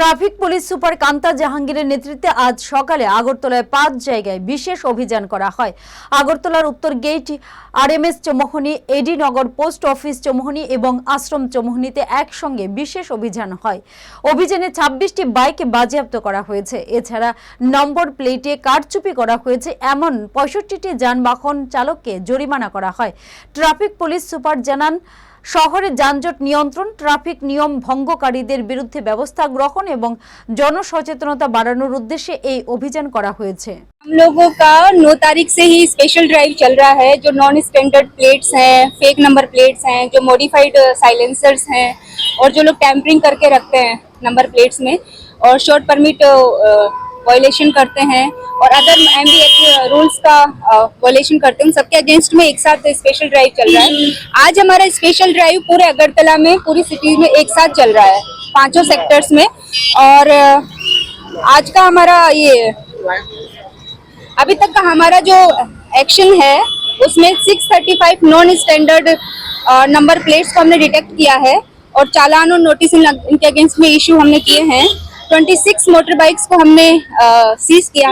Traffic police super Kanta জাহাঙ্গীরের নেতৃত্বে আজ সকালে আগরতলায় পাঁচ জায়গায় বিশেষ অভিযান করা হয়। আগরতলার উত্তর gate, RMS Chowmuhani, AD Nagar post office Chowmuhani এবং আশ্রম চৌমোহনীতে একসঙ্গে বিশেষ অভিযান হয়। অভিযানে ছাব্বিশটি বাইক বাজেয়াপ্ত করা হয়েছে। এছাড়া নম্বর প্লেটে কারচুপি করা হয়েছে। এমন পঁয়ষট্টিটি যানবাহন চালককে জরিমানা করা হয়। ট্রাফিক পুলিশ সুপার জানান শহরে যানজট নিয়ন্ত্রণ ট্রাফিক নিয়ম ভঙ্গকারীদের বিরুদ্ধে ব্যবস্থা গ্রহণ এবং জনসচেতনতা বাড়ানোর উদ্দেশ্যে এই অভিযান করা হয়েছে हम लोगों का नौ तारीख से ही स्पेशल ड्राइव चल रहा है जो नॉन स्टैंडर्ड प्लेट्स हैं फेक नंबर प्लेट्स हैं जो मॉडिफाइड साइलेंसर्स हैं और जो लोग टैंपरिंग करके रखते हैं नंबर प्लेट्स में और शॉर्ट परमिट वायलेशन करते हैं और अदर एम रूल्स का वायलेशन करते हैं सबके अगेंस्ट में एक साथ स्पेशल ड्राइव चल रहा है। आज हमारा स्पेशल ड्राइव पूरे अगरतला में पूरी सिटी में एक साथ चल रहा है पाँचों सेक्टर्स में। और आज का हमारा ये अभी तक का हमारा जो एक्शन है उसमें 635 नॉन स्टैंडर्ड नंबर प्लेट्स को हमने डिटेक्ट किया है और चालान और नोटिस इन, इनके अगेंस्ट में इशू हमने किए हैं। 26 मोटर बाइक्स को हमने सीज किया